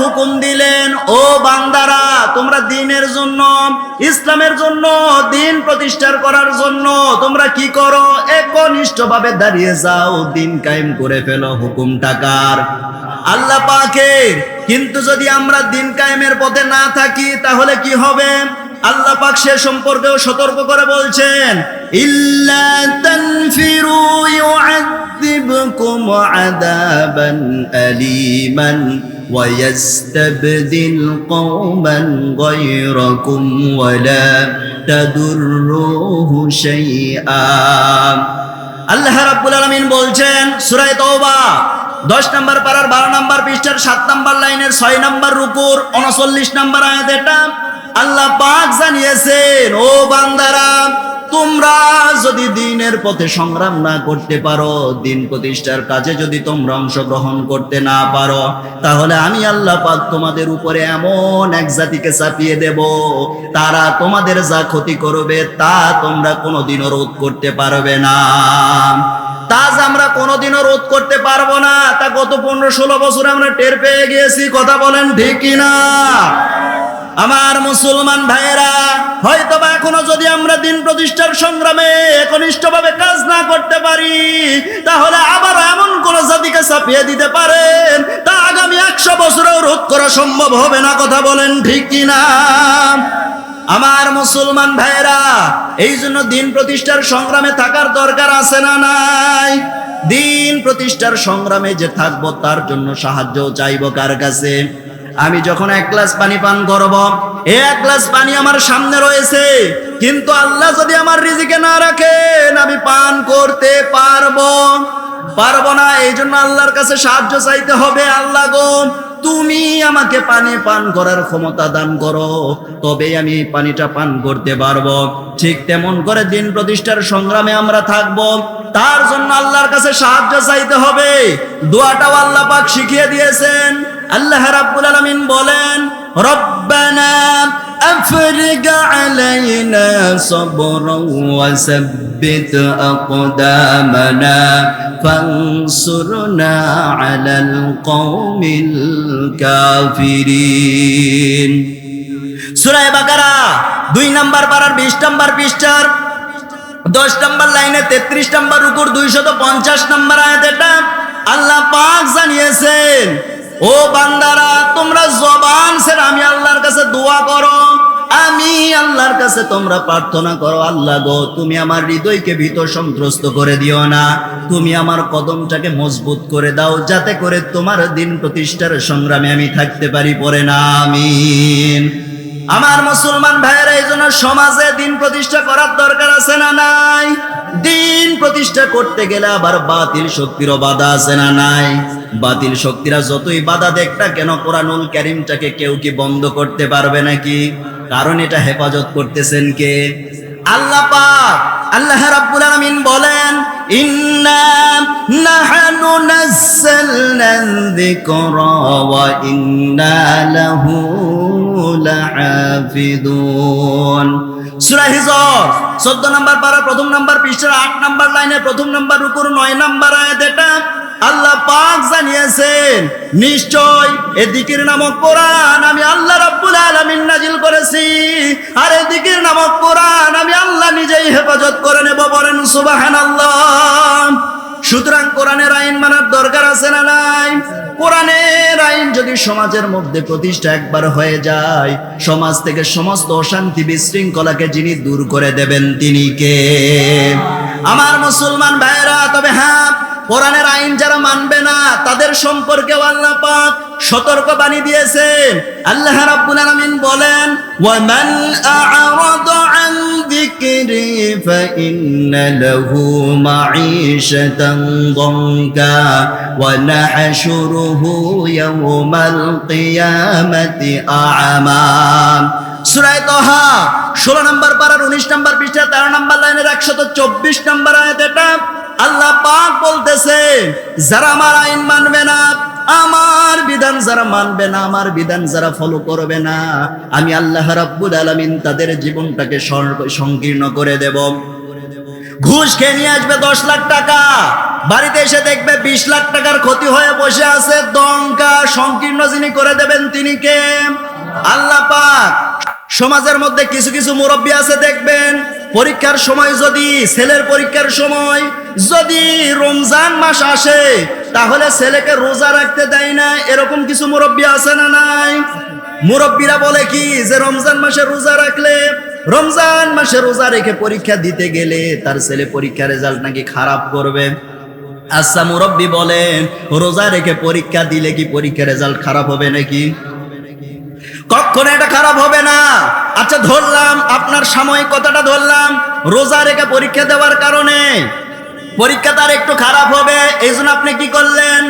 হুকুম দিলেন, ও বান্দারা, তোমরা দিনের জন্য, ইসলামের জন্য, দিন প্রতিষ্ঠার করার জন্য, তোমরা কি করো? একনিষ্ঠভাবে দাঁড়িয়ে যাও, দিন কায়েম করে ফেলো হুকুম টাকার আল্লাহ পাকে কিন্তু যদি আমরা দিন কায়েমের পথে না থাকি, তাহলে কি হবে? আল্লাহ পাক সে সম্পর্কেও সতর্ক করে বলছেন, ইল্লা ويستبدل قوما غيركم ولا تضروه شيئا আল্লাহ রাব্বুল আলামিন বলছেন সূরা তওবা দশ নম্বর পারার বারো নম্বর পৃষ্ঠার সাত নম্বর লাইনের ছয় নম্বর রুকুর উনচল্লিশ নম্বর আয়াত এটা আল্লাহ পাক জানিয়েছেন ও বান্দারা তোমরা যদি দিনের পথে সংগ্রাম না করতে পারো, দিন প্রতিষ্ঠার কাজে যদি তোমরা অংশগ্রহণ করতে না পারো, তাহলে আমি আল্লাহ পাক তোমাদের উপরে এমন এক জাতিকে চাপিয়ে দেব, তারা তোমাদের যা ক্ষতি করবে তা তোমরা কোনোদিনও রোধ করতে পারবে না। তাজ আমরা কোনোদিনও রোধ করতে পারব না, তা গত পনেরো ষোলো বছর আমরা টের পেয়ে গিয়েছি, কথা বলেন ঠিক কিনা? আমার মুসলমান ভাইয়েরা হয়তো বা এখনও যদি আমরা দিন প্রতিষ্ঠার সংগ্রামে একনিষ্ঠভাবে কাজ না করতে পারি, তাহলে আবার এমন কোন জাতিকে চাপিয়ে দিতে পারেন? তা আগামী একশো বছরেও রোধ করা সম্ভব হবে না, কথা বলেন ঠিক কিনা আমার মুসলমান ভাইয়েরা, এই জন্য দিন প্রতিষ্ঠার সংগ্রামে থাকার দরকার আছে না নাই? দিন প্রতিষ্ঠার সংগ্রামে যে থাকব, তার জন্য সাহায্য চাইব কার কাছে? আমি যখন এক গ্লাস পানি পান করব এক গ্লাস পানি আমার সামনে রয়েছে, কিন্তু আল্লাহ যদি আমার রিজিকে না রাখেন, আমি পান করতে পারব। পারব না, এই জন্য আল্লাহর কাছে সাহায্য চাইতে হবে, আল্লাহ গো, তুমি আমাকে পানি পান করার ক্ষমতা দান করো তবেই আমি পানিটা পান করতে পারব। ঠিক তেমন করে দিন প্রতিষ্ঠার সংগ্রামে আমরা থাকব, তার জন্য আল্লাহর কাছে সাহায্য চাইতে হবে। দোয়াটাও আল্লাহ পাক শিখিয়ে দিয়েছেন। আল্লাহ রাব্বুল আলামিন বলেন রব্বানা أفرج علينا صبرا وثبت أقدامنا فانصرنا على القوم الكافرين সুরায় বাকারা দুই নাম্বার পাড়ার বিশ নাম্বার পৃষ্ঠার দশ নাম্বার লাইনে তেত্রিশ নাম্বার উপর দুইশত পঞ্চাশ নাম্বার আয়াত এটা আল্লাহ পাক জানিয়েছেন ও বান্দারা, তোমরা জবান সের আমি আল্লাহর কাছে দোয়া করো। আমি আল্লাহর কাছে তোমরা প্রার্থনা করো, আল্লাহ গো, তুমি আমার হৃদয়কে ভীত সন্ত্রস্ত করে দিও না। তুমি আমার কদমটাকে মজবুত করে দাও, যাতে করে তোমার দিন প্রতিষ্ঠার সংগ্রামে আমি থাকতে পারি পরে না। আমিন। আমার মুসলমান ভাইয়েরা, এই জন্য সমাজে দিন প্রতিষ্ঠা করার দরকার আছে না নাই? দিন প্রতিষ্ঠা করতে গেলে আবার বাতিল শক্তিরও বাধা আছে না নাই? বাতিল শক্তিরা যতই বাধা দেখ না কেন, কোরআনুল ক্যারিমটাকে কেউ কি বন্ধ করতে পারবে নাকি? কারণ এটা হেফাজত করতেছেন কে? আল্লাহ পাক, আল্লাহ রাব্বুল আলামিন বলেন, ইন্না নাহনু নাযালনা যিকরা ওয়া ইন্না লাহু লাহাফিদুন সূরা হিজর 14 নম্বর পারা, প্রথম নাম্বার পৃষ্ঠার 8 নম্বর লাইনে, প্রথম নাম্বার রুকুর 9 নম্বর আয়াত এটা আল্লাহ পাক জানিয়েছেন, নিশ্চয় এ এদিকের নামক কোরআন আমি আল্লাহ রাব্বুল আলামিন নাজিল করেছি, আর এ এদিকের নামক কোরআন আমি আল্লাহ নিজেই হেফাজত করে নেব বলেন সুবহানাল্লাহ। সুতরাং কোরআনের আইন মানার দরকার আছে না নাই? কোরআনের আইন যদি সমাজের মধ্যে প্রতিষ্ঠা একবার হয়ে যায়, সমাজ থেকে সমস্ত অশান্তি বিশৃঙ্খলাকে যিনি দূর করে দেবেন তিনি কে? আমার মুসলমান ভাইরা তবে হ্যাঁ কোরআনের আইন যারা মানবে না, তাদের সম্পর্কে আল্লাহ পাক সতর্ক বাণী দিয়েছেন। আল্লাহ রাব্বুল আলামিন বলেন, ওয়ামান আ'রাদা আন যিকরি ফাইন্না লাহু মাঈশাতান দঙ্কা ওয়া নাহশুরুহু ইয়াওমাল কিয়ামাতি আ'মা সূরা তাহা 16 নম্বর পারার 19 নম্বর পৃষ্ঠা 13 নম্বর লাইনের 124 নম্বর আয়াত এটা। আল্লাহ পাক বলতেছে, যারা আমার আইন মানবে না আমার বিধান যারা মানবে না, আমার বিধান যারা ফলো করবে না, আমি আল্লাহ রাব্বুল আলামিন তাদের জীবনটাকে সংকীর্ণ করে দেব। ঘুষ খেয়ে নিয়ে আসবে দশ লাখ টাকা, বাড়িতে এসে দেখবে বিশ লাখ টাকার ক্ষতি হয়ে বসে আছে, দঙ্কা, সংকীর্ণ যিনি করে দেবেন তিনি কে? আল্লাহ পাক। সমাজের মধ্যে কিছু কিছু মুরব্বী আছে, দেখবেন, পরীক্ষার সময় যদি, ছেলের পরীক্ষার সময় যদি রমজান মাস আসে, তাহলে ছেলেকে রোজা রাখতে দেয় না, এরকম কিছু মুরব্বী আছে না নাই? মুরব্বীরা বলে কি, যে রমজান মাসে রোজা রাখলে, রমজান মাসে রোজা রেখে পরীক্ষা দিতে গেলে তার ছেলে পরীক্ষার রেজাল্ট নাকি খারাপ করবে? আচ্ছা মুরব্বী বলেন, রোজা রেখে পরীক্ষা দিলে কি পরীক্ষার রেজাল্ট খারাপ হবে নাকি? কখনো এটা খারাপ হবে না। আচ্ছা ধরলাম আপনার সাময়িক কতটা ধরলাম। রোজা রেখে পরীক্ষা দেওয়ার কারণে পরীক্ষা তার একটু খারাপ হবে, এই জন্য আপনি কি করলেন?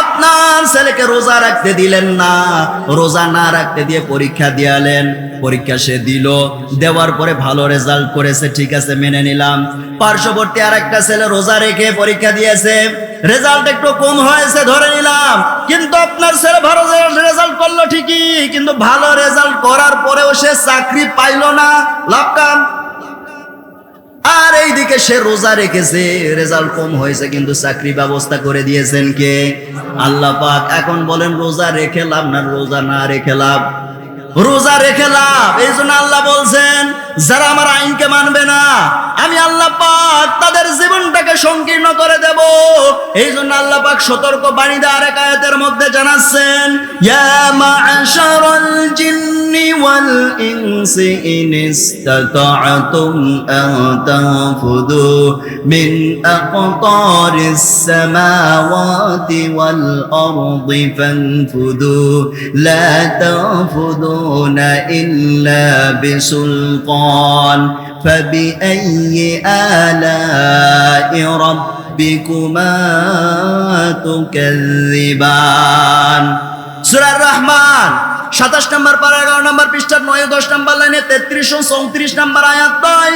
আপনার ছেলেকে রোজা রাখতে দিলেন না। রোজা না রাখতে দিয়ে পরীক্ষা দিয়ালেন। পরীক্ষা সে দিল, দেওয়ার পরে ভালো রেজাল্ট করেছে, ঠিক আছে, মেনে নিলাম। পার্শ্ববর্তী আর একটা ছেলে রোজা রেখে পরীক্ষা দিয়েছে রেজাল্ট একটু কম হয়েছে, ধরে নিলাম। কিন্তু আপনার ছেলে ভালো রেজাল্ট করল ঠিকই, কিন্তু ভালো রেজাল্ট করার পরেও সে চাকরি পাইলো না। লাভ কাম আর এইদিকে সে রোজা রেখেছে, রেজাল্ট কম হয়েছে, কিন্তু চাকরি ব্যবস্থা করে দিয়েছেন কে? আল্লাহ পাক। এখন বলেন, রোজা রেখে লাভ না, রোজা না রেখে লাভ? রোজা রেখে লাভ, এই জন্য আল্লাহ বলছেন, যারা আমার আইনকে মানবে না, আমি আল্লাহ পাক তাদের জীবনটাকে সংকীর্ণ করে দেব। এই জন্য আল্লাহ পাক সতর্ক বাণী দেওয়ার এক আয়াতের মধ্যে জানাচ্ছেন, ইয়া মা'শারাল জিন্নি ওয়াল ইনসি ইন আন তানফুদু মিন আকতারিস সামাওয়াতি ওয়াল আরদি ফানফুদু লা তানফুদুনা ইল্লা বিসুলতান فبأي آلاء ربكما تكذبان سورة الرحمن সাতাশ নম্বর পারা এগারো নম্বর পৃষ্ঠার নয় দশ নম্বর লাইনে তেত্রিশ ও চৌত্রিশ নম্বর আয়াত নয়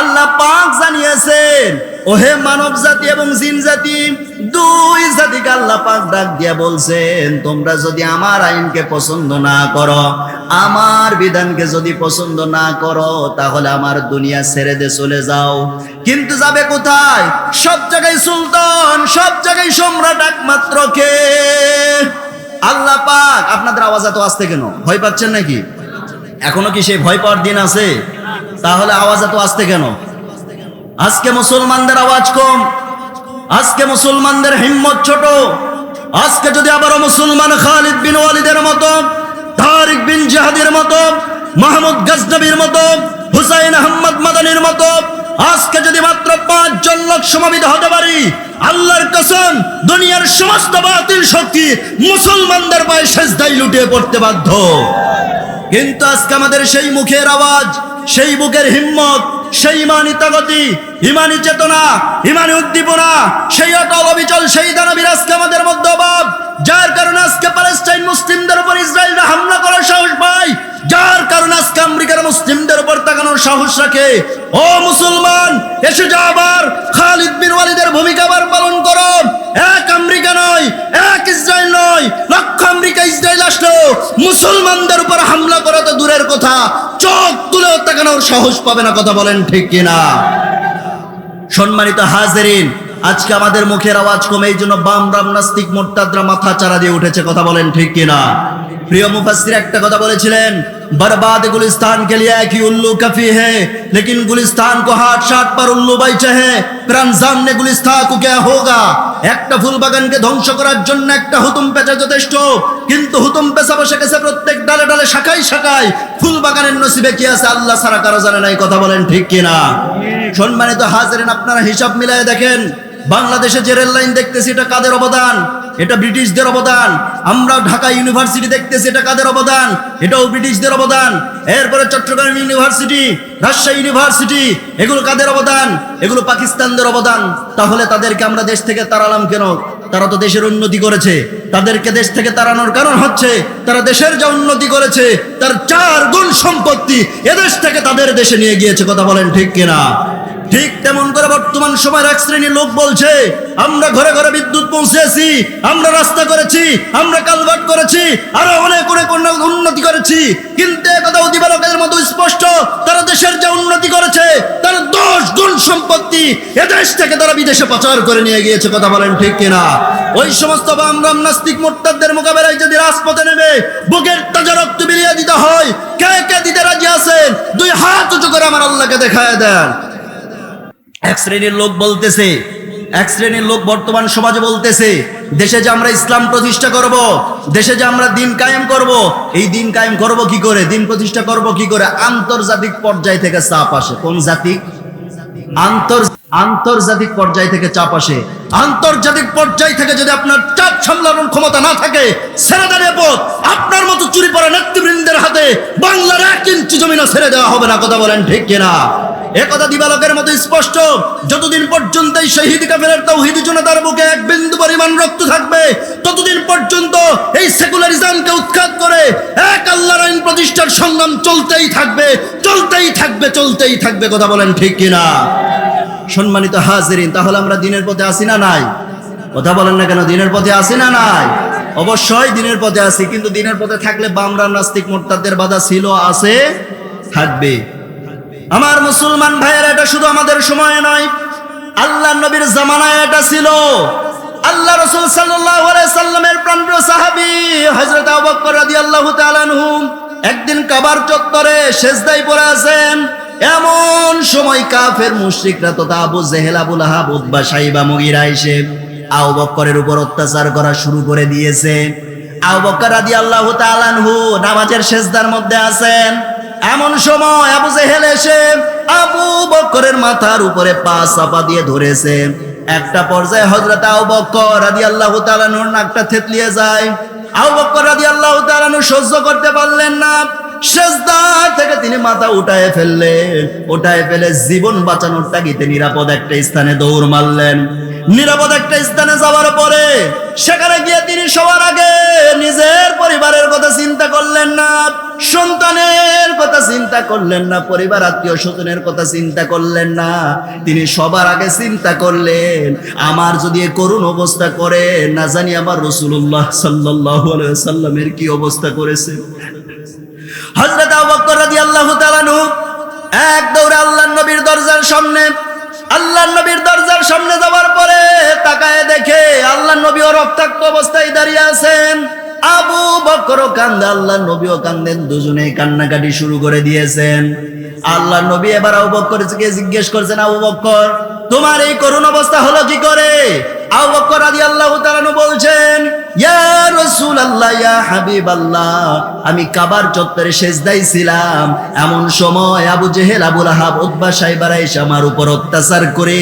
আল্লাহ পাক জানিয়েছেন, ওহে মানব জাতি এবং জিন জাতি দুই জাতিকে আল্লাহ পাক ডাক দিয়া বলছেন, তোমরা যদি আমার আইনকে পছন্দ না করো, আমার বিধানকে যদি পছন্দ না করো, তাহলে আমার দুনিয়া ছেড়ে দিয়ে চলে যাও। কিন্তু যাবে কোথায়? সব জায়গায় সুলতান, সব জায়গায় সম্রাট একমাত্র কে? আল্লাহ পাক, আপনাদের আওয়াজ এত আসতে কেন? ভয় পাচ্ছেন নাকি? এখনও কি সেই ভয় পাওয়ার দিন আছে? তাহলে আওয়াজ এত আসতে কেন? আজকে মুসলমানদের আওয়াজ কম। আজকে মুসলমানদের হিম্মত ছোট। আজকে যদি আবারও মুসলমান খালিদ বিন ওয়ালিদের মতো, তারিক বিন জাহাদের মতো, মাহমুদ গজনবীর মতো, হুসাইন আহমদ মাদানির মতো, আজকে যদি মাত্র পাঁচজন লোক সমাবেত হতে পারি, আল্লাহর কসম, দুনিয়ার সমস্ত বাতিল শক্তি মুসলমানদের পায়ে সেজদাই লুটিয়ে পড়তে বাধ্য। কিন্তু আজকে আমাদের সেই মুখের আওয়াজ সেই বুকের হিম্মত সেই ইমানি তাগতি ইমানি চেতনা, ইমানি উদ্দীপনা, সেই অটল অবিচল, সেই দানবীর আজকে আমাদের মধ্যে অভাব। যার কারণে আজকে প্যালেস্টাইন মুসলিমদের উপর ইসরায়েলরা হামলা করার সাহস পায়। যার কারণে আজকে আমেরিকার মুসলিমদের উপর তাকানোর সাহস রাখে। ও মুসলমান, এসে যা আবার। খালিদ বিন ওয়ালিদের ভূমিকা আবার পালন করো। এক আমেরিকা নয়, এক ইসরায়েল নয়, লক্ষ আমেরিকা ইসরায়েল আসলো। মুসলমানদের উপর হামলা করা তো দূরের কথা। চোখ তুলেও তাকানোর সাহস পাবে না, কথা বলেন ঠিক কিনা? সম্মানিত হাজেরিন আজকে আমাদের মুখের আওয়াজ কমে এই জন্য বাম রাম নাস্তিক মোট্টাদরা মাথা চারা দিয়ে উঠেছে কথা বলেন ঠিক কিনা প্রিয় মুফাসসির একটা কথা বলেছিলেন बर्बाद गुलिस्तान के लिए एक ही उल्लू काफी है लेकिन गुलिस्तान को हाथ शाट पर उल्लू बैठे हैं फिर रमजान ने गुलिस्तान को क्या होगा একটা ফুল বাগানকে ধ্বংস করার জন্য একটা হুতুম পেঁচা যথেষ্ট কিন্তু হুতুম পেঁচা বসে গেছে প্রত্যেক ডালে ডালে শাখায় শাখায় ফুল বাগানের নসিবে কি আছে আল্লাহ সারা কারো জানে নাই কথা বলেন ঠিক কিনা সম্মানিত হাজারেন আপনারা হিসাব মিলায় দেখেন বাংলাদেশে যে রেল লাইন দেখতেছি এটা কাদের অবদান? এটা ব্রিটিশদের অবদান। আমরা ঢাকা ইউনিভার্সিটি দেখতেছি, এটা কাদের অবদান? এটাও ব্রিটিশদের অবদান। এরপরে চট্টগ্রাম ইউনিভার্সিটি, রাজশাহী ইউনিভার্সিটি, এগুলো কাদের অবদান? এগুলো পাকিস্তানদের অবদান। তাহলে তাদেরকে আমরা দেশ থেকে তাড়ালাম কেন? তারা তো দেশের উন্নতি করেছে। তাদেরকে দেশ থেকে তাড়ানোর কারণ হচ্ছে, তারা দেশের যা উন্নতি করেছে, তার চার গুণ সম্পত্তি এদেশ থেকে তাদের দেশে নিয়ে গিয়েছে। কথা বলেন ঠিক কিনা? ঠিক তেমন করে বর্তমান সময়ের এক শ্রেণির লোক বলছে, আমরা ঘরে ঘরে বিদ্যুৎ পৌঁছেছি, আমরা রাস্তা করেছি, আমরা কালভার্ট করেছি, আরও অনেক অনেক উন্নতি করেছি। কিন্তু একথা অতিবালকের মতো স্পষ্ট, তারা দেশের যে উন্নতি করেছে, তার দশ গুণ সম্পত্তি এদেশ থেকে তারা বিদেশে পাচার করে নিয়ে গিয়েছে, কথা বলেন ঠিক কিনা? ওই সমস্ত বামরাম নাস্তিক মোট্টাদের মোকাবেলায় যদি রাজপথে নেবে বুকের তাজা রক্ত বিলিয়ে দিতে হয়, কে কে দিতে রাজি আছেন? দুই হাত উঁচু করে আমার আল্লাহকে দেখায় দেন। এক শ্রেণির লোক বলতেছে, এক শ্রেণির লোক বর্তমান সমাজে বলতেছে, দেশে যে আমরা ইসলাম প্রতিষ্ঠা করব, দেশে যে আমরা দিন কায়েম করব, এই দিন কায়েম করব কি করে? দিন প্রতিষ্ঠা করব কি করে? আন্তর্জাতিক পর্যায় থেকে চাপ আসে। কোন জাতিক আন্তর আন্তর্জাতিক পর্যায় থেকে চাপ আসে। আন্তর্জাতিক পর্যায় থেকে যদি আপনার চাপ সামলানোর ক্ষমতা না থাকে, ছেড়ে দাঁড়িয়ে পথ। আপনার মতো চুরি পড়া নেতৃবৃন্দের হাতে বাংলার এক ইঞ্চি জমিনও ছেড়ে দেওয়া হবে না, কথা বলেন ঠিক কিনা? একথা দিবালকের মতো স্পষ্ট। যতদিন পর্যন্ত এই শহীদ কাফের তৌহিদ জনতার বুকে এক বিন্দু পরিমাণ রক্ত থাকবে, ততদিন পর্যন্ত এই সেকুলারিজমকে উৎখাত করে এক আল্লাহর আইন প্রতিষ্ঠার সংগ্রাম চলতেই থাকবে চলতেই থাকবে চলতেই থাকবে, কথা বলেন ঠিক কিনা? সম্মানিত হাজিরিন, তাহলে আমরা দিনের পথে আসি না নাই? কথা বলেন না কেন, দিনের পথে আসি না নাই? অবশ্যই দিনের পথে আসি, কিন্তু দিনের পথে থাকলে বামরা নাস্তিক মোর্তাদের বাধা ছিল, আছে, থাকবে। আমার মুসলমান ভাইয়ের, এটা শুধু আমাদের সময় নয়। আল্লাহ নবীর জামানায় এটা ছিল। আল্লাহ রসুল সাল্লামের প্রাণপ্রিয় সাহাবী হযরত আবু বকর রাদিয়াল্লাহু তাআলা একদিন কাবার চত্বরে সেজদায় পড়ে আছেন। এমন সময় কাফের মুশরিকরা তথা Abu Jahl, Abu Lahab, Utba, Shaiba, Mughira এসে উপর অত্যাচার করা শুরু করে দিয়েছে। আবু বকর রাদিয়াল্লাহু তাআলা আনহু নামাজের সেজদার মধ্যে আছেন। এমন সময় আবু জেহেল এসে আবু বকরের মাথার উপরে পা চাপা দিয়ে ধরেছে। একটা পর্যায়ে হজরত আবু বকর রাদিয়াল্লাহু তাআলা নূর নাকটা থেতলিয়ে যায়। আবু বকর রাদিয়াল্লাহু তাআলা নূর সহ্য করতে পারলেন না। সেজদা থেকে তিনি মাথা উঠায় ফেললেন। উঠায় ফেলে জীবন বাঁচানোর তাগিতে নিরাপদ একটা স্থানে দৌড় মারলেন। নিরাপদ একটা স্থানে যাওয়ার পরে সেখানে গিয়ে তিনি সবার আগে নিজের পরিবারের কথা চিন্তা করলেন না, সন্তানের কথা চিন্তা করলেন না, পরিবার আত্মীয় স্বজনের কথা চিন্তা করলেন না। তিনি সবার আগে চিন্তা করলেন, আমার যদি করুণ অবস্থা করে, না জানি আমার রসুল্লাহ সাল্লাহ সাল্লামের কি অবস্থা করেছে। হজরত আবু বকর রাদিয়াল্লাহু তাআলা নু এক দৌড়ে আল্লাহর নবীর দরজার সামনে আল্লাহর নবীর দরজার সামনে যাওয়ার পরে তাকায় দেখে আল্লাহর নবীও রক্তাক্ত অবস্থায় দাঁড়িয়ে আছেন। আবু বকরও কান্দে, আল্লাহর নবীও কান্দেন দুজনেই কান্নাকাটি শুরু করে দিয়েছেন। আল্লাহ নবী এবার আবু বক্করকে জিজ্ঞেস করছেন, আবু বক্কর তোমার এই করুণ অবস্থা হলো কি করে? আবু বক্কর রাদিয়াল্লাহু তাআলা বলছেন আমি কাবার চত্বরে সেজদায় ছিলাম। এমন সময় Abu Jahl, Abu Lahab, Utba সাইবারা এসে আমার উপর অত্যাচার করে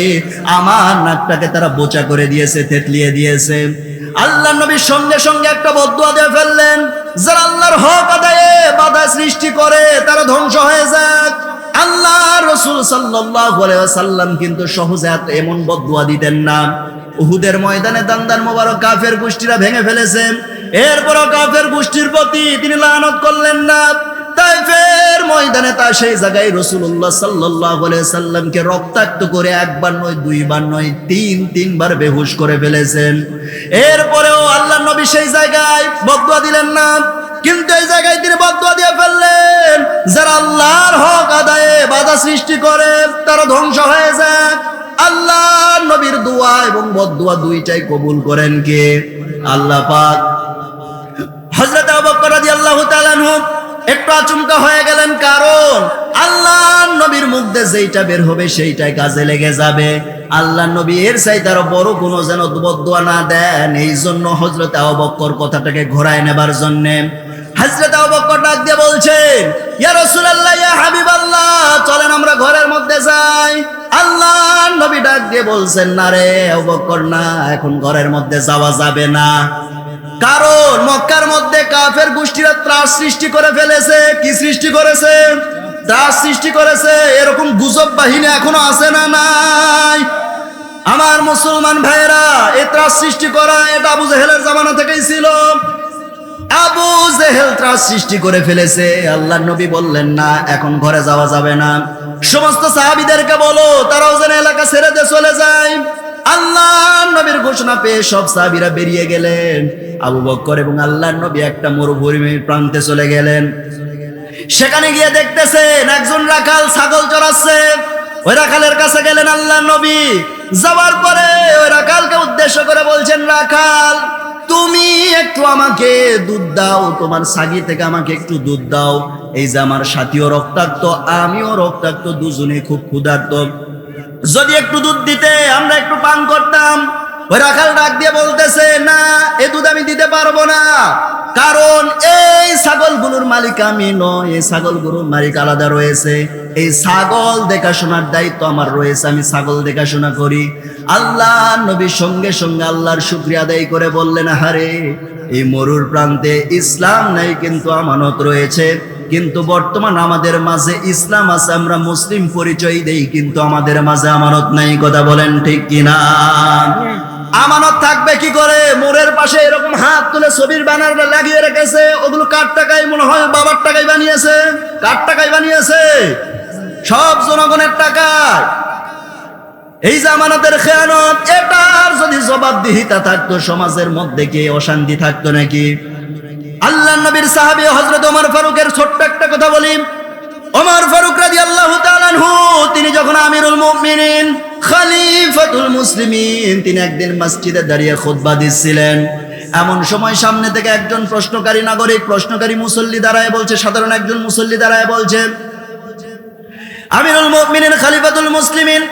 আমার নাকটাকে তারা বোচা করে দিয়েছে, থেতলিয়ে দিয়েছে। আল্লাহ নবীর সঙ্গে সঙ্গে একটা বদুয়া দিয়ে ফেললেন। যারা আল্লাহর হক আদায়ে বাধা সৃষ্টি করে, তারা ধ্বংস হয়ে যাক। আল্লাহ রসুল সাল্লাম কিন্তু সহজে এমন বদুয়া দিতেন না। উহুদের ময়দানে দান্দার মোবারক কাফের গোষ্ঠীরা ভেঙে ফেলেছে এরপরও কাফের গোষ্ঠীর প্রতি তিনি লানত করলেন না। ময়দানে তা সেই জায়গায় রসুল্লাহ রক্তাক্ত করে একবার নয়, দুইবার নয়, তিন, তিনবার বেহুশ করে ফেলেছেন। এরপরেও আল্লাহ নবী সেই জায়গায় বদুয়া দিলেন না। কিন্তু এই জায়গায় তিনি বদুয়া দিয়ে ফেললেন। যারা আল্লাহর হক আদায়ে বাধা সৃষ্টি করে, তারা ধ্বংস হয়ে যায়। আল্লাহ নবীর দোয়া এবং বদুয়া দুইটাই কবুল করেন কে? আল্লাহ পাক। হজরত আবু বকর রাদিয়াল্লাহু তাআলা আনহু একটু আচমকা হয়ে গেলেন, কারণ আল্লাহ নবীর মুখ দিয়ে যেইটা বের হবে সেইটাই কাজে লেগে যাবে। আল্লাহ নবী এর চাই তার বড় কোনো যেন বদুয়া না দেন এই জন্য হজরত আবু বকর কথাটাকে ঘোরায় নেবার জন্য হজরত আবু বকর ডাক দিয়ে বলছেন, ইয়া রাসূলুল্লাহ, ইয়া হাবিবাল্লাহ, চলেন আমরা ঘরের মধ্যে যাই। আল্লাহ নবী ডাক দিয়ে বলছেন, না রে আবু বকর, না, এখন ঘরের মধ্যে যাওয়া যাবে না। কারণ মক্কার মধ্যে কাফের গোষ্ঠীরা ত্রাস সৃষ্টি করে ফেলেছে। কি সৃষ্টি করেছে? ত্রাস সৃষ্টি করেছে। এরকম গুজব বাহিনী এখনও আছে না নাই? আমার মুসলমান ভাইয়েরা, এ ত্রাস সৃষ্টি করা এটা আবু জেহেলের জামানা থেকেই ছিল। আবু জেহেল ত্রাস সৃষ্টি করে ফেলেছে। আল্লাহ নবী বললেন, না, এখন ঘরে যাওয়া যাবে না। সমস্ত সাহাবিদেরকে বলো, তারাও যেন এলাকা ছেড়ে দিয়ে চলে যায়। আল্লাহ নবীর ঘোষণা পেয়ে সব সাহাবিরা বেরিয়ে গেলেন। আবু বক্কর এবং আল্লাহ নবী একটা মরুভূমির প্রান্তে চলে গেলেন। সেখানে গিয়ে দেখতেছেন একজন রাখাল ছাগল চড়াচ্ছে। ওই রাখালের কাছে গেলেন আল্লাহ নবী। যাওয়ার পরে ওই রাখালকে উদ্দেশ্য করে বলছেন, রাখাল তুমি একটু আমাকে দুধ দাও, তোমার সাগি থেকে আমাকে একটু দুধ দাও। এই যে আমার সাথীও রক্তাক্ত, আমিও রক্তাক্ত দুজনে খুব ক্ষুধার্ত। যদি একটু দুধ দিতে, আমরা একটু পান করতাম। ওই রাখাল ডাক দিয়ে বলতেছে, না, এ দুধ আমি দিতে পারব না। কারণ এই ছাগলগুলোর মালিক আমি নয়, এই ছাগলগুলোর মালিক আলাদা রয়েছে। এই ছাগল দেখাশোনার দায়িত্ব আমার রয়েছে, আমি ছাগল দেখাশোনা করি। আল্লাহ নবীর সঙ্গে সঙ্গে আল্লাহর শুক্রিয়া আদায় করে বললেন হারে এই মরুর প্রান্তে ইসলাম নাই কিন্তু আমানত রয়েছে। কিন্তু বর্তমান আমাদের মাঝে ইসলাম আছে, আমরা মুসলিম পরিচয় দেই, কিন্তু আমাদের মাঝে আমানত নাই, কথা বলেন ঠিক কিনা? আমানত থাকবে কি করে? মোড়ের পাশে এরকম হাত তুলে ছবির ব্যানার লাগিয়ে রেখেছে। ওগুলো কার টাকায় মনে হয় বাবার টাকায় বানিয়েছে? কার টাকায় বানিয়েছে? সব জনগণের টাকায়। এই যে আমানতের খেয়ানত, এটার যদি জবাবদিহিতা থাকতো সমাজের মধ্যে কি অশান্তি থাকতো নাকি? আল্লাহ নবীর সাহাবী হজরত ওমর ফারুকের ছোট্ট একটা কথা বলি। ওমর ফারুক তাআলা আনহু, তিনি যখন আমিরুল মুমিনিন, খলিফাতুল মুসলিমিন, তিনি একদিন মসজিদে দাঁড়িয়ে খুতবা দিচ্ছিলেন। এমন সময় সামনে থেকে একজন প্রশ্নকারী নাগরিক, প্রশ্নকারী মুসল্লি দাঁড়ায় বলছে, সাধারণ একজন মুসল্লি দাঁড়ায় বলছে, আমিরুল মুমিনিন, খালিফাতুল মুসলিমিন,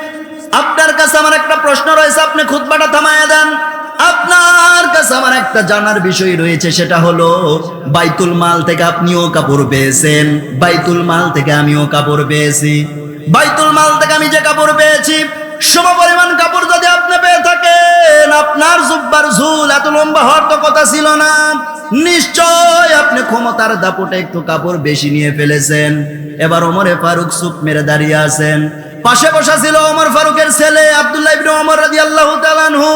আপনার কাছে আমার একটা প্রশ্ন রয়েছে, আপনি খুতবাটা থামায়া দেন। আপনার কাছে আমার একটা জানার বিষয় রয়েছে, সেটা হলো, বাইতুল মাল থেকে আপনিও কাপড় পেয়েছেন, বাইতুল মাল থেকে আমিও কাপড় পেয়েছি। বাইতুল মাল থেকে আমি যে কাপড় পেয়েছি সম পরিমাণ কাপড় যদি আপনি পেয়ে থাকেন, আপনার জুব্বার ঝুল এত লম্বা হওয়ার তো কথা ছিল না। নিশ্চয় আপনি ক্ষমতার দাপটে একটু কাপড় বেশি নিয়ে ফেলেছেন। এবার ওমরে ফারুক চুপ মেরে দাঁড়িয়ে আছেন। পাশে বসা ছিল ওমর ফারুকের ছেলে আব্দুল্লাহ ইবনে ওমর রাদিয়াল্লাহু তাআলা আনহু।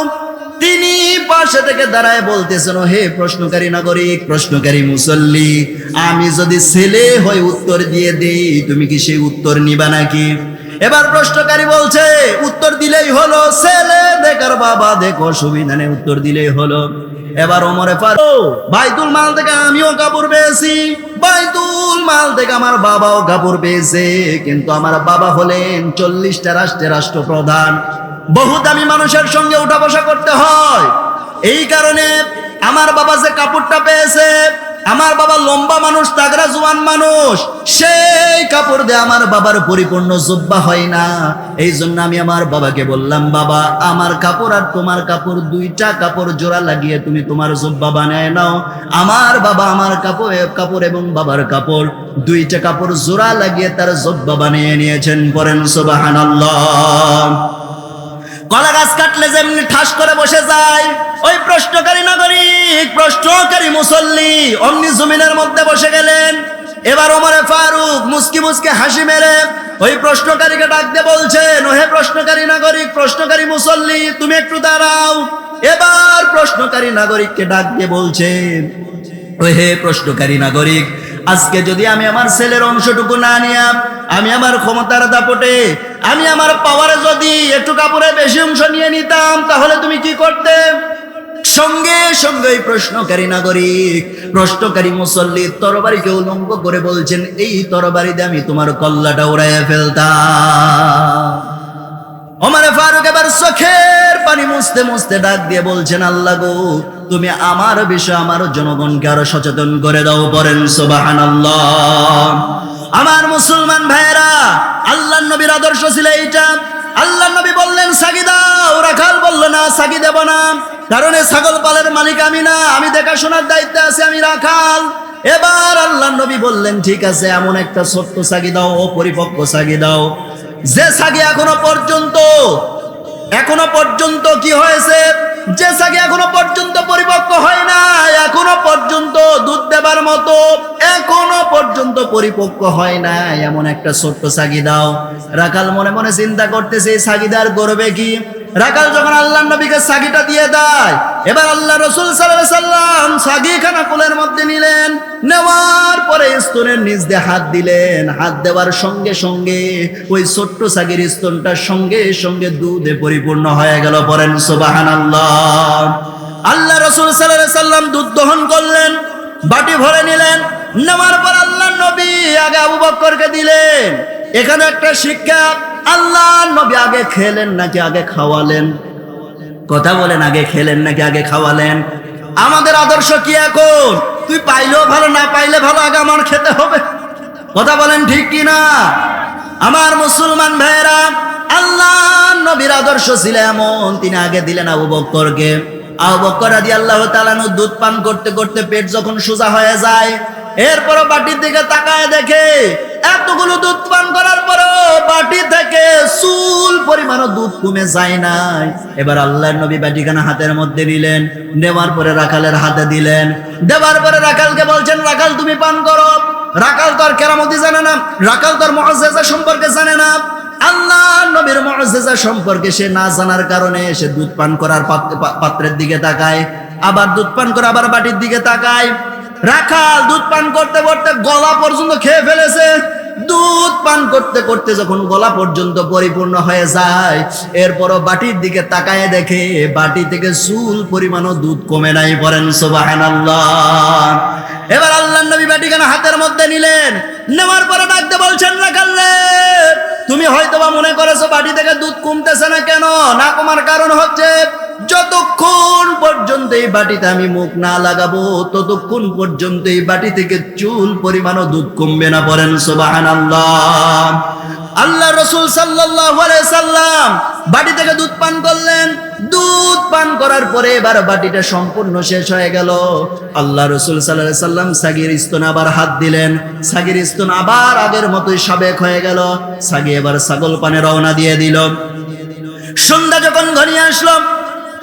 তিনি পাশে থেকে দাঁড়ায় বলতেছেন হে প্রশ্নকারী নাগরিক, প্রশ্নকারী মুসল্লি, আমি যদি ছেলে উত্তর দিয়ে তুমি কি সেই উত্তর নিবা নাকি? এবার প্রশ্নকারী বলছে, উত্তর দিলেই হলো ছেলে, দেখার বাবা, দেখো উত্তর দিলেই হলো। এবার ওমরে বাইতুল মাল থেকে আমিও কাপড় পেয়েছি, বাইতুল মাল থেকে আমার বাবাও কাপড় পেয়েছে, কিন্তু আমার বাবা হলেন চল্লিশটা রাষ্ট্রের রাষ্ট্রপ্রধান। বহু দামি মানুষের সঙ্গে উঠা বসা করতে হয়। এই কারণে আমার বাবা যে কাপড়টা পেয়েছে, আমার বাবা লম্বা মানুষ তাগরা জোয়ান মানুষ, সেই কাপড় দিয়ে আমার বাবার পরিপূর্ণ জুব্বা হয় না। এই জন্য আমি আমার বাবাকে বললাম, বাবা, আমার কাপড় আর তোমার কাপড়, দুইটা কাপড় জোড়া লাগিয়ে তুমি তোমার জুব্বা বানায় নাও। আমার বাবা আমার কাপড় কাপড় এবং বাবার কাপড়, দুইটা কাপড় জোড়া লাগিয়ে তার জব্বা বানিয়ে নিয়েছেন। পরেন সুবহানাল্লাহ। কলা গাছ কাটলে যেমনি ঠাস করে বসে যায়, ওই প্রশ্নকারী নাগরিক, প্রশ্নকারী মুসল্লি অমনি জমিনের মধ্যে বসে গেলেন। এবার ওমরে ফারুক মুসকি মুসকি হাসি মেরে ওই প্রশ্নকারীকে ডাক দিয়ে বলছেন, ওহে প্রশ্নকারী নাগরিক, প্রশ্নকারী মুসল্লি, তুমি একটু দাঁড়াও। এবার প্রশ্নকারী নাগরিককে ডাক দিয়ে বলছেন ও হে প্রশ্নকারী নাগরিক আজকে যদি আমি আমার ছেলের অংশটুকু না নিয়া, আমি আমার ক্ষমতার দাপটে, আমি আমার পাওয়ারে যদি একটু কাপড়ে বেশি অংশ নিয়ে নিতাম, তাহলে তুমি কি করতে? সঙ্গে সঙ্গে প্রশ্নকারী নাগরিক, প্রশ্নকারী মুসল্লি তরবারিকে উলঙ্গ করে বলছেন, এই তরবারিতে আমি তোমার কল্লাটা উড়াইয়া ফেলতাম। ওমরে ফারুক এবার চোখের পানি মুছতে মুছতে ডাক দিয়ে বলছেন, আল্লাহ গো তুমি আমার বিষয়ে আমার জনগণকে আরও সচেতন করে দাও পরেন সোবাহান আমার মুসলমান ভাইয়েরা আল্লাহ নবীর আদর্শ ছিল এইটা। আল্লাহ নবী বললেন, সাগি দাও। রাখাল বলল, না, সাগি দেব না। কারণ ছাগল পালের মালিক আমি না, আমি দেখাশোনার দায়িত্বে আছি, আমি রাখাল। এবার আল্লাহ নবী বললেন, ঠিক আছে, এমন একটা ছোট্ট সাগি দাও ও পরিপক্ক সাগি দাও। যে সাগি এখনও পর্যন্ত এখনও পর্যন্ত কি হয়েছে? যে সাগে এখনও পর্যন্ত পরিপক্ক হয় না এখনও পর্যন্ত দুধ দেবার মতো এখনও পর্যন্ত পরিপক্ক হয় না এমন একটা ছোট্ট সাগি দাও রাখাল মনে মনে চিন্তা করতেছে, এই সাগিদার গর্বে কি? রাখাল যখন আল্লাহ নবীকে সাগিটা দিয়ে দেয় এবার আল্লাহ রসুল সাল্লাম সাগি খানা কোলের মধ্যে নিলেন, নেওয়ার পরে স্তনের নিচ দিয়ে হাত দিলেন। হাত দেওয়ার সঙ্গে সঙ্গে ওই ছোট্ট সাগির স্তনটার সঙ্গে সঙ্গে দুধে পরিপূর্ণ হয়ে গেল। পরেন সোবাহান আল্লাহ আল্লাহ রসুল সাল্লাহ সাল্লাম দুধ দহন করলেন, বাটি ভরে নিলেন, নেওয়ার পর আল্লাহ নবী আগে আবু বক্করকে দিলেন। এখানে একটা শিক্ষা, আল্লাহ নবী আগে খেলেন নাকি আগে খাওয়ালেন? কথা বলেন, আগে খেলেন নাকি আগে খাওয়ালেন? আমাদের আদর্শ কি এখন? তুই পাইলেও ভালো, না পাইলে ভালো, আগে আমার খেতে হবে। কথা বলেন ঠিক কি না? আমার মুসলমান ভাইয়েরা আল্লাহ নবীর আদর্শ ছিল এমন, তিনি আগে দিলেন আবু বক্করকে। আবু বক্কর আদি আল্লাহ তালানু দুধ পান করতে করতে পেট যখন সোজা হয়ে যায় এরপর বাটির দিকে তাকায় দেখে, এতগুলো দুধ পান পরিমাণও দুধ কমে যায় নাই। এবার আল্লাহর নবী বাটিখানা হাতের মধ্যে নিলেন নেওয়ার পরে রাখালের হাতে দিলেন। দেওয়ার পরে রাখালকে বলছেন, রাখাল, তুমি পান করো। রাখাল তোর কেরামতি জানে না, রাখাল তোর মহাজেজা সম্পর্কে জানে না। আল্লাহ নবীর মহাজেজা সম্পর্কে সে না জানার কারণে সে দুধ পান করার পাত্রের দিকে তাকায়, আবার দুধ পান করে আবার বাটির দিকে তাকায়। রাখাল দুধ পান করতে করতে গলা পর্যন্ত খেয়ে ফেলেছে। দুধ পান করতে করতে যখন গলা পর্যন্ত পরিপূর্ণ হয়ে যায়, এরপরও বাটির দিকে তাকায় দেখে বাটি থেকে চুল পরিমাণও দুধ কমে নাই পড়েন সোবাহান এবার আল্লাহ নবী বাটিখানা হাতের মধ্যে নিলেন। নেওয়ার পরে ডাকতে বলছেন, রাখাল্লে, তুমি হয়তোবা মনে করেছ বাটি থেকে দুধ কমতেছে না কেন? না কমার কারণ হচ্ছে যতক্ষণ পর্যন্ত এই বাটিতে আমি মুখ না লাগাবো, ততক্ষণ পর্যন্ত এই বাটি থেকে চুল পরিমাণও দুধ কমবে না পড়েন সোবাহান আল্লাহ আল্লাহ রসুল সাল্লাহ সাল্লাম বাটি থেকে দুধ পান করলেন। দুধ পান করার পরে এবার বাটিটা সম্পূর্ণ শেষ হয়ে গেল। আল্লাহ রসুল সাল্লাহ সাল্লাম সাগির স্তন আবার হাত দিলেন। সাগির স্তন আবার আগের মতোই সাবেক হয়ে গেল। সাগি এবার ছাগল পানে রওনা দিয়ে দিল। সন্ধ্যা যখন ঘনিয়ে আসলো,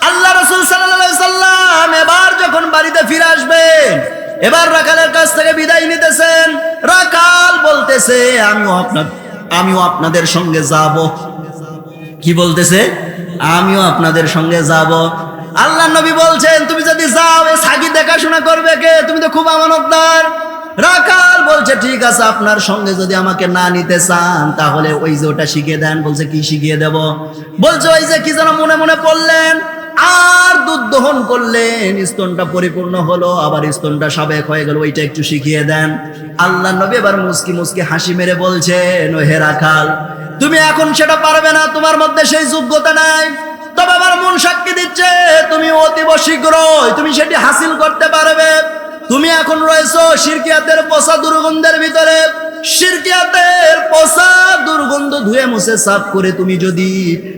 আল্লাহ রসুল সাল্লাহ সাল্লাম এবার যখন বাড়িতে ফিরে আসবেন, এবার রাখালের কাছ থেকে বিদায় নিতেছেন। রাখাল বলতেছে, আমিও আপনার, আমিও আপনাদের সঙ্গে যাব। কি বলতেছে? আমিও আপনাদের সঙ্গে যাব। আল্লাহ নবী বলছেন, তুমি যদি যাও এ সাগি দেখাশোনা করবে কে? তুমি তো খুব আমানতদার। রাখাল বলছে, ঠিক আছে, আপনার সঙ্গে যদি আমাকে না নিতে চান, তাহলে ওই যে ওটা শিখিয়ে দেন। বলছে, কি শিখিয়ে দেব? বলছে, ওই যে কি যেন মনে মনে পড়লেন আর দুধ দহন করলেন, স্তনটা পরিপূর্ণ হলো, আবার স্তনটা সাবেক হয়ে গেল, ওইটা একটু শিখিয়ে দেন। আল্লাহ নবী এবার মুসকি মুসকি হাসি মেরে বলছেন ও হে রাখাল তুমি এখন সেটা পারবে না, তোমার মধ্যে সেই যোগ্যতা নাই। তবে আমার মন সাক্ষী দিচ্ছে, তুমি অতীব শীঘ্রই তুমি সেটি হাসিল করতে পারবে। তুমি এখন রয়েছো শিরকিয়াতের পচা দুর্গন্ধের ভিতরে। শিরকিয়াতের পচা দুর্গন্ধ ধুয়ে মুছে সাফ করে তুমি যদি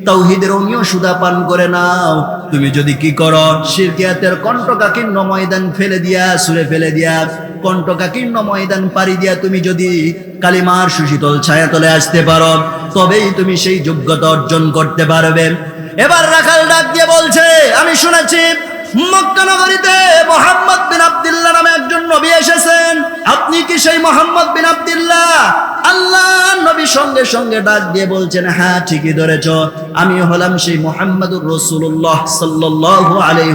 তাওহিদের অমীয় সুদা পান করে নাও, তুমি যদি কি করো? শিরকিয়াতের কণ্ঠকাকীর্ণ ময়দান ফেলে দিয়া সুরে ফেলে দিয়া কণ্ঠকাকীর্ণ ময়দান পাড়ি দিয়া তুমি যদি কালিমার সুশীতল ছায়াতলে আসতে পারো, তবেই তুমি সেই যোগ্যতা অর্জন করতে পারবে। এবার রাখাল ডাক দিয়ে বলছে, আমি শুনেছি মক্কা নগরীতে মোহাম্মদ বিন আব্দুল্লাহ নামে একজন নবী এসেছেন। আপনি কি সেই মোহাম্মদ বিন আল্লাহ নবী সঙ্গে সঙ্গে ডাক দিয়ে বলছেন হ্যাঁ ঠিকই ধরেছ। আমি হলাম সেই মোহাম্মদুর রসুল্লাহ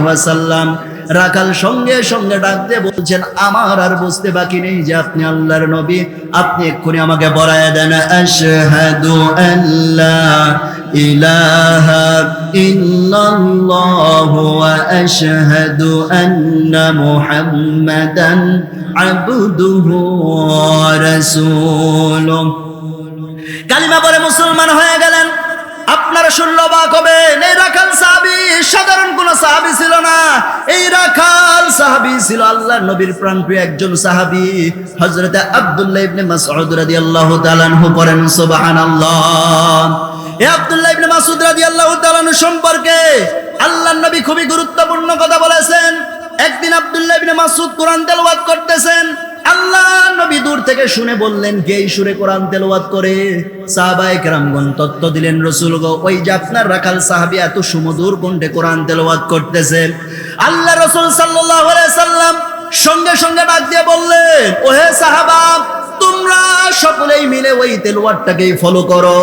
ওয়াসাল্লাম। রাখাল সঙ্গে সঙ্গে বলছেন, আমার আর বুঝতে বাকি নেই যে আপনি আল্লাহর নবী। আপনি এক্ষুনি আমাকে বরায় দেন। আল্লাহ ইলাহা আবদুহু রাসূলুহু কালিমা পরে মুসলমান হয়ে গেলেন। আপনারা শুনল বাক হবেন এই রাখাল সাহাবি, সাধারণ কোন সাহাবি ছিল না। এই রাখাল সাহাবি ছিল আল্লাহ নবীর প্রাণপ্রিয় একজন সাহাবি। হযরত আব্দুল্লাহ ইবনে মাসউদ রাদিয়াল্লাহু তাআলা আনহু পড়েন, সুবহানাল্লাহ। এ আব্দুল্লাহ ইবনে মাসউদ রাদিয়াল্লাহু তাআলা সম্পর্কে আল্লাহ নবী খুবই গুরুত্বপূর্ণ কথা বলেছেন। একদিন আব্দুল্লাহ ইবনে মাসুদ কোরআন তেলাওয়াত করতেছেন। আল্লাহ নবী দূর থেকে শুনে বললেন, কে সুরে কোরআন তেলাওয়াত করে? সাহাবায়ে কেরামগণ তত্ত্ব দিলেন, রসুল গো, ওই যে আপনার রাখাল সাহাবী এত সুমধুর কণ্ঠে কোরআন তেলাওয়াত করতেছেন। আল্লাহ রসুল সাল্লাল্লাহু আলাইহি সাল্লাম সঙ্গে সঙ্গে ডাক দিয়ে বললেন, ওহে সাহাবা তোমরা সকলেই মিলে ওই তেলোয়ারটাকেই ফলো করো।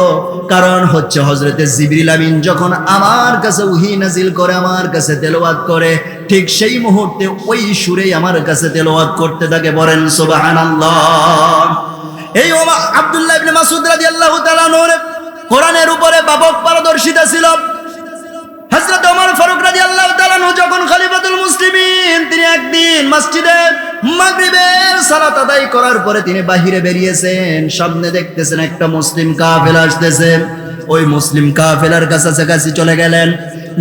কারণ হচ্ছে হজরতে জিবরিল আমিন যখন আমার কাছে উহি নাজিল করে, আমার কাছে তেলাওয়াত করে, ঠিক সেই মুহূর্তে ওই সুরেই আমার কাছে তেলাওয়াত করতে থাকে বলেন, সুবহানাল্লাহ। এই ওমা আব্দুল্লাহ ইবনে মাসউদ রাদিয়াল্লাহু তাআলা নূর কোরআনের উপরে ব্যাপক পারদর্শিতা ছিল। হযরত ওমর ফারুক রাদিয়াল্লাহু তাআলা যখন খলিফাতুল মুসলিমিন, তিনি একদিন মসজিদে মাগরিবের সালাত আদায় করার পরে তিনি বাহিরে বেরিয়েছেন। সামনে দেখতেছেন একটা মুসলিম কাফেলা আসতেছে। ওই মুসলিম কাফেলার কাছাকাছি চলে গেলেন।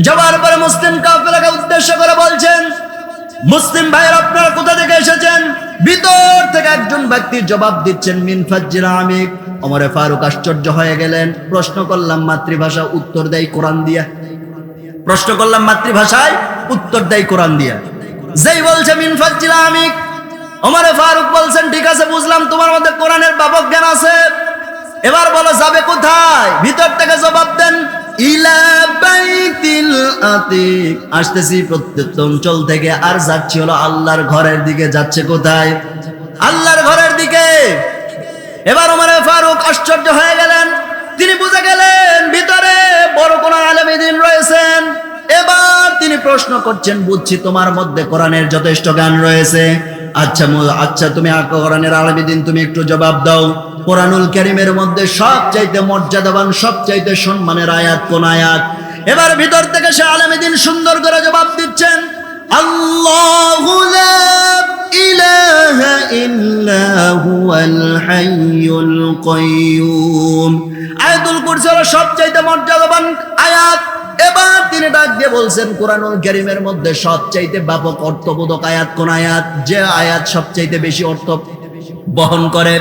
যাওয়ার পরে মুসলিম কাফেলাকে উদ্দেশ্য করে বলছেন, মুসলিম ভাইয়ের, আপনারা কোথা থেকে এসেছেন? ভিতর থেকে একজন ব্যক্তি জবাব দিচ্ছেন, মিন ফাজ্জিল আমিক। ওমরে ফারুক আশ্চর্য হয়ে গেলেন। প্রশ্ন করলাম, মাতৃভাষা উত্তর দেয় কোরআন দিয়া? প্রশ্ন করলাম, মাতৃভাষায় উত্তর দেয় কোরআন দিয়া? যেই বলছে, মিন ফাজ্জিল আমিক। ওমরে ফারুক বলছেন, ঠিক আছে, বুঝলাম তোমার মধ্যে কোরআনের ব্যাপক জ্ঞান আছে। এবার বলো, যাবে কোথায়? ভিতর থেকে জবাব দেন আসতেছি প্রত্যেক অঞ্চল থেকে, আর যাচ্ছি হলো আল্লাহর ঘরের দিকে, যাচ্ছে কোথায়? আল্লাহর ঘরের দিকে। এবার ওমরে ফারুক আশ্চর্য হয়ে গেলেন। তিনি বুঝে গেলেন, ভিতরে বড় কোন আলেমিদিন রয়েছেন। এবার তিনি প্রশ্ন করছেন, বুঝছি তোমার মধ্যে কোরআনের যথেষ্ট জ্ঞান রয়েছে। আচ্ছা আচ্ছা তুমি কোরআনের আলেমিদিন তুমি একটু জবাব দাও। কোরআনুল কারীমের মধ্যে সব চাইতে মর্যাদাবান সব চাইতে সম্মানের আয়াত কোন আয়াত? এবার ভিতর থেকে সে আলেমিদিন সুন্দর করে জবাব দিচ্ছেন, আল্লাহু আয়াতুল কুরসি হলো সবচাইতে মর্যাদাবান আয়াত এবার তিনি ডাক দিয়ে বলছেন, কোরআনুল কারীমের মধ্যে সবচাইতে ব্যাপক অর্থবোধক আয়াত কোন আয়াত? যে আয়াত সবচাইতে বেশি অর্থ বহন করে।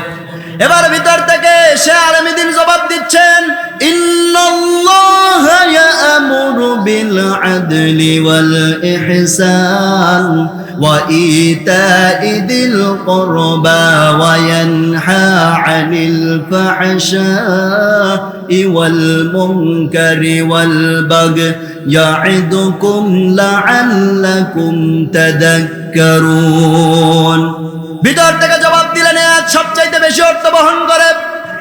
এবার ভিতর থেকে সে আলমীদিন জবাব দিচ্ছেন, ইন্নাল্লাহা ইয়ামুরু বিল আদলি ওয়াল ইহসান। ওয়া ইয়ানহা আনিল ফাহশাই ওয়াল মুনকারি ওয়াল বাগই ইয়া'iদুকুম লা'আল্লাকুম তাদাক্কারুন ভিতর থেকে জবাব দিলেন এ সবচাইতে বেশি অর্থ বহন করে।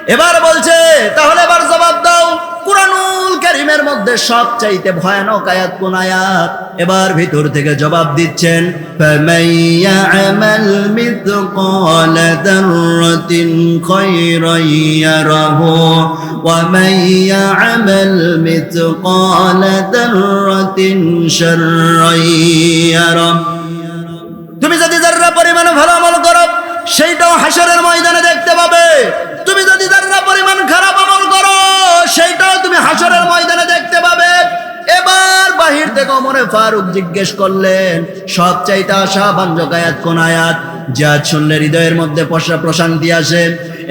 এবার বলছে, তাহলে এবার জবাব দাও। কুরআনুল কারীমের মধ্যে সবচাইতে ভয়ানক আয়াত কোন আয়াত? এবার ভিতর থেকে জবাব দিচ্ছেন তুমি যদি যারা পরিমাণে ভালো আমল করো, সেইটাও হাসরের ময়দানে দেখতে পাবে। তুমি যদি যারা পরিমাণ খারাপ সেইটাও তুমি হাসরের ময়দানে দেখতে পাবে। এবার বাহির থেকে অমরে ফারুক জিজ্ঞেস করলেন সব চাইতে আশা বাঞ্জক আয়াত কোন আয়াত? যা শুনলে হৃদয়ের মধ্যে প্রশান্তি আসে।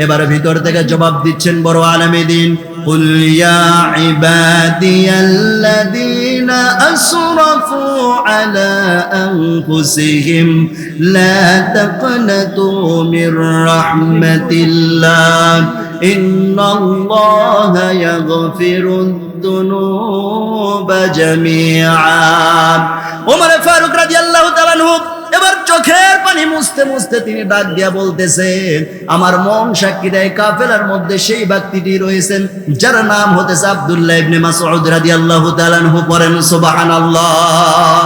এবার ভিতর থেকে জবাব দিচ্ছেন বড় আলমী দিন قل يا عبادي الذين أسرفوا على أنفسهم لا تقنطوا من رحمة الله إن الله يغفر الذنوب جميعا عمر فاروق رضي الله تعالى عنه এবার চোখের পানি মুছতে মুছতে তিনি ডাক দিয়া বলতেছেন, আমার মন সাক্ষী দেয় কাফেলার মধ্যে সেই ব্যক্তিটি রয়েছেন, যার নাম হতেছে আব্দুল্লাহ ইবনে মাসউদ রাদিয়াল্লাহু তাআলা আনহু পড়েন, সুবহানাল্লাহ।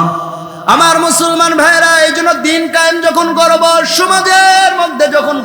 আমার মুসলমান ভাইরা এই জন্য দিন কায়েম যখন করব, সমাজের মধ্যে যখন